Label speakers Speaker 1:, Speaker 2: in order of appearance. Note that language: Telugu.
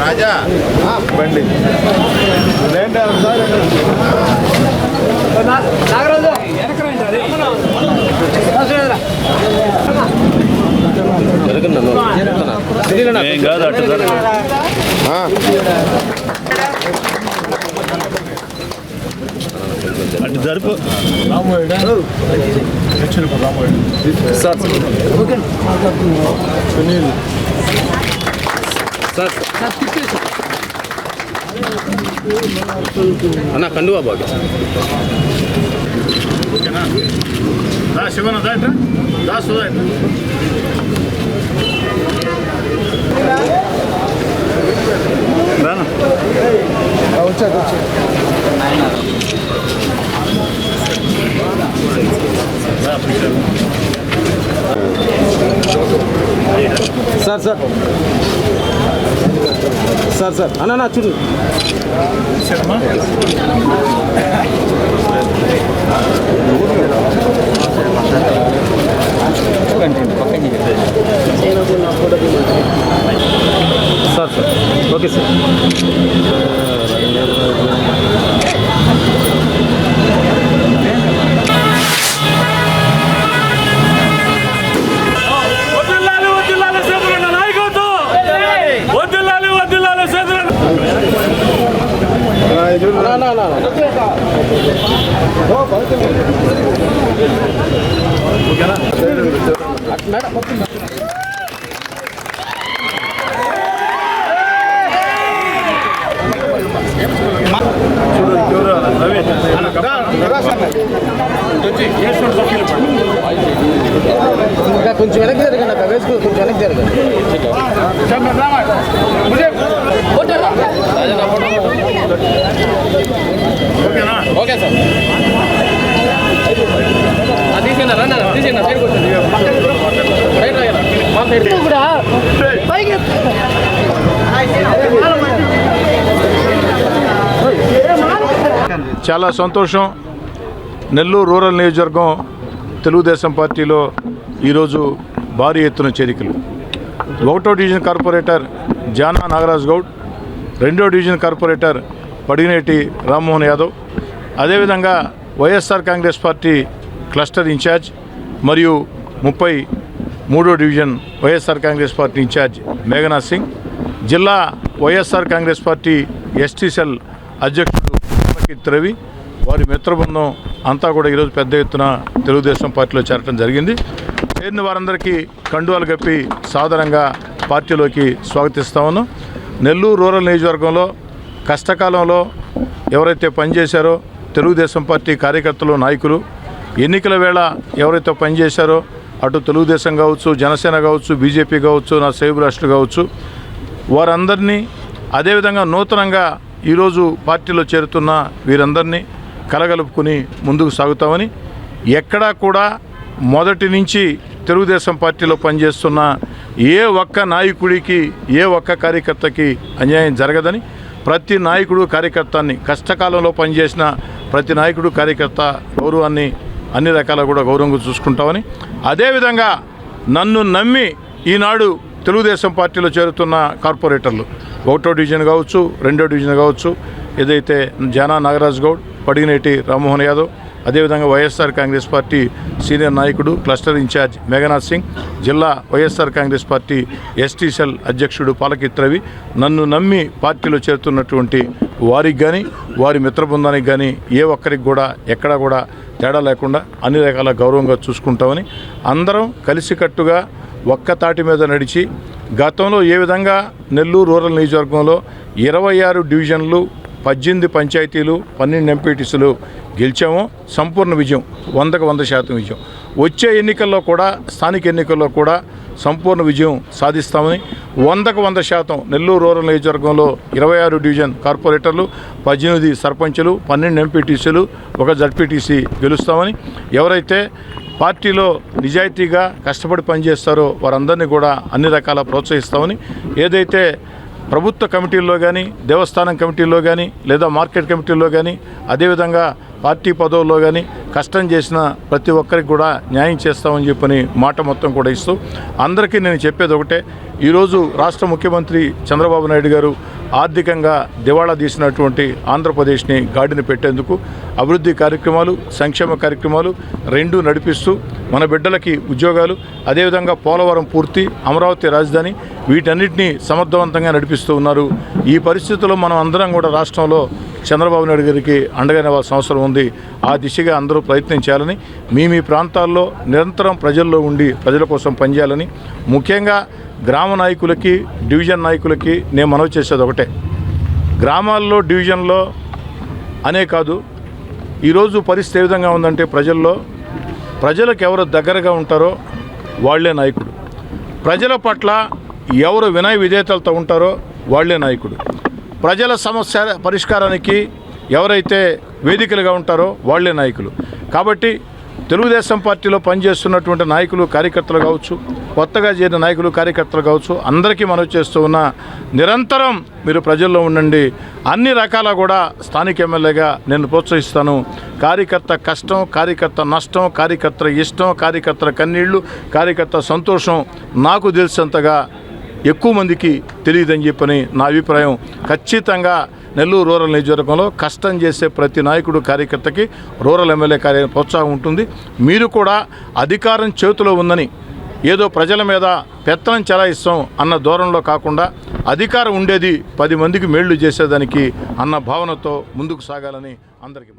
Speaker 1: రాజా. బండి.
Speaker 2: ఏం కాదు అట్టు జరగదు. అటు జరుపు.
Speaker 3: అన్న కండువా బాగా
Speaker 2: దా శివన దా ఇట్రా. దా సుధా ఇట్రా.
Speaker 3: Sir sir. Sir sir. Sir అన్న
Speaker 2: నా
Speaker 3: ఇంకా కొంచెం వెనక్కి జరగండి అక్కడ వేసుకో కొంచెం వెనక్కి జరగండి
Speaker 2: ఓకేనా?
Speaker 3: Okay sir. తీసేనా రండి తీసేనా సైడ్ కూర్చోండి రైట్ రైట్ మా సైడ్. కూడా.
Speaker 1: చాలా సంతోషం. నెల్లూరు రూరల్ నియోజకవర్గం తెలుగుదేశం పార్టీలో ఈరోజు భారీ ఎత్తున చేరికలు. ఒకటో డివిజన్ కార్పొరేటర్ జానా నాగరాజ్ గౌడ్ రెండో డివిజన్ కార్పొరేటర్ పడినేటి రామ్మోహన్ యాదవ్ అదేవిధంగా YSR Congress party cluster incharge మరియు ముప్పై మూడో division YSR Congress party incharge Meghanath Singh జిల్లా YSR Congress party ST cell అధ్యక్షుడు రవి వారి మిత్రబృందం అంతా కూడా ఈరోజు పెద్ద ఎత్తున తెలుగుదేశం పార్టీలో చేరటం జరిగింది. చేరిన వారందరికీ కండువాలు కప్పి సాధారణంగా పార్టీలోకి స్వాగతిస్తా ఉన్నాం. నెల్లూరు రూరల్ నియోజకవర్గంలో కష్టకాలంలో ఎవరైతే పనిచేశారో తెలుగుదేశం పార్టీ కార్యకర్తలు నాయకులు ఎన్నికల వేళ ఎవరైతే పనిచేశారో అటు తెలుగుదేశం కావచ్చు జనసేన కావచ్చు బీజేపీ కావచ్చు నా సేవ రాష్ట్ర కావచ్చు వారందరినీ అదేవిధంగా నూతనంగా ఈరోజు పార్టీలో చేరుతున్న వీరందరినీ కలగలుపుకుని ముందుకు సాగుతామని ఎక్కడా కూడా మొదటి నుంచి తెలుగుదేశం పార్టీలో పనిచేస్తున్న ఏ ఒక్క నాయకుడికి ఏ ఒక్క కార్యకర్తకి అన్యాయం జరగదని ప్రతి నాయకుడు కార్యకర్తని కష్టకాలంలో పనిచేసిన ప్రతి నాయకుడు కార్యకర్త గౌరవాన్ని అన్ని రకాల కూడా గౌరవంగా చూసుకుంటామని. అదేవిధంగా నన్ను నమ్మి ఈనాడు తెలుగుదేశం పార్టీలో చేరుతున్న కార్పొరేటర్లు ఒకటో డివిజన్ కావచ్చు రెండో డివిజన్ కావచ్చు ఏదైతే జానా నాగరాజ్ గౌడ్ పడిగినేటి రామ్మోహన్ యాదవ్ అదేవిధంగా వైఎస్ఆర్ కాంగ్రెస్ పార్టీ సీనియర్ నాయకుడు క్లస్టర్ ఇన్ఛార్జ్ మేఘనాథ్ సింగ్ జిల్లా YSR Congress party ST cell అధ్యక్షుడు పాలకిత్ రవి నన్ను నమ్మి పార్టీలో చేరుతున్నటువంటి వారికి కానీ వారి మిత్ర బృందానికి కానీ ఏ ఒక్కరికి కూడా ఎక్కడా కూడా తేడా లేకుండా అన్ని రకాల గౌరవంగా చూసుకుంటామని అందరం కలిసికట్టుగా ఒక్క తాటి మీద నడిచి గతంలో ఏ విధంగా నెల్లూరు రూరల్ నియోజకవర్గంలో ఇరవై ఆరు డివిజన్లు పద్దెనిమిది పంచాయతీలు పన్నెండు ఎంపీటీసీలు గెలిచాము. సంపూర్ణ విజయం వందకు వంద శాతం విజయం. వచ్చే ఎన్నికల్లో కూడా స్థానిక ఎన్నికల్లో కూడా సంపూర్ణ విజయం సాధిస్తామని వందకు వంద శాతం నెల్లూరు రూరల్ నియోజకవర్గంలో ఇరవై ఆరు డివిజన్ కార్పొరేటర్లు పద్దెనిమిది సర్పంచులు పన్నెండు ఎంపీటీసీలు ఒక జడ్పీటీసీ గెలుస్తామని ఎవరైతే పార్టీలో నిజాయితీగా కష్టపడి పనిచేస్తారో వారందరినీ కూడా అన్ని రకాల ప్రోత్సహిస్తామని ఏదైతే ప్రభుత్వ కమిటీల్లో కానీ దేవస్థానం కమిటీల్లో కానీ లేదా మార్కెట్ కమిటీల్లో కానీ అదేవిధంగా పార్టీ పదవుల్లో కానీ కష్టం చేసిన ప్రతి ఒక్కరికి కూడా న్యాయం చేస్తామని చెప్పని మాట మొత్తం కూడా ఇస్తూ అందరికీ నేను చెప్పేది ఒకటే. ఈరోజు రాష్ట్ర ముఖ్యమంత్రి చంద్రబాబు నాయుడు గారు ఆర్థికంగా దివాళా తీసినటువంటి ఆంధ్రప్రదేశ్ని గాడిని పెట్టేందుకు అభివృద్ధి కార్యక్రమాలు సంక్షేమ కార్యక్రమాలు రెండు నడిపిస్తూ మన బిడ్డలకి ఉద్యోగాలు అదేవిధంగా పోలవరం పూర్తి అమరావతి రాజధాని వీటన్నిటినీ సమర్థవంతంగా నడిపిస్తూ ఉన్నారు. ఈ పరిస్థితుల్లో మనం అందరం కూడా రాష్ట్రంలో చంద్రబాబు నాయుడు గారికి అండగా నివ్వాల్సిన అవసరం ఉంది. ఆ దిశగా అందరూ ప్రయత్నం చేయాలని మీ మీ ప్రాంతాల్లో నిరంతరం ప్రజల్లో ఉండి ప్రజల కోసం పనిచేయాలని ముఖ్యంగా గ్రామ నాయకులకి డివిజన్ నాయకులకి నేను మనవి చేసేది ఒకటే. గ్రామాల్లో డివిజన్లో అనే కాదు ఈరోజు పరిస్థితి ఏ విధంగా ఉందంటే ప్రజల్లో ప్రజలకు ఎవరు దగ్గరగా ఉంటారో వాళ్ళే నాయకుడు. ప్రజల పట్ల ఎవరు వినయ విధేయతలతో ఉంటారో వాళ్ళే నాయకుడు. ప్రజల సమస్య పరిష్కారానికి ఎవరైతే వేదికలుగా ఉంటారో వాళ్ళే నాయకులు. కాబట్టి తెలుగుదేశం పార్టీలో పనిచేస్తున్నటువంటి నాయకులు కార్యకర్తలు కావచ్చు కొత్తగా చేరిన నాయకులు కార్యకర్తలు కావచ్చు అందరికీ మనవి చేస్తూ ఉన్న నిరంతరం మీరు ప్రజల్లో ఉండండి. అన్ని రకాల కూడా స్థానిక ఎమ్మెల్యేగా నేను ప్రోత్సహిస్తాను. కార్యకర్త కష్టం కార్యకర్త నష్టం కార్యకర్త ఇష్టం కార్యకర్తల కన్నీళ్ళు కార్యకర్త సంతోషం నాకు తెలిసినంతగా ఎక్కువ మందికి తెలియదని చెప్పని నా అభిప్రాయం. ఖచ్చితంగా నెల్లూరు రూరల్ నియోజకవర్గంలో కష్టం చేసే ప్రతి నాయకుడు కార్యకర్తకి రూరల్ ఎమ్మెల్యే కార్య ప్రోత్సాహం ఉంటుంది. మీరు కూడా అధికారం చేతిలో ఉందని ఏదో ప్రజల మీద పెత్తనం చెలాయిస్తాం అన్న ధోరణిలో కాకుండా అధికారం ఉండేది పది మందికి మేళ్ళు చేసేదానికి అన్న భావనతో ముందుకు సాగాలని అందరికీ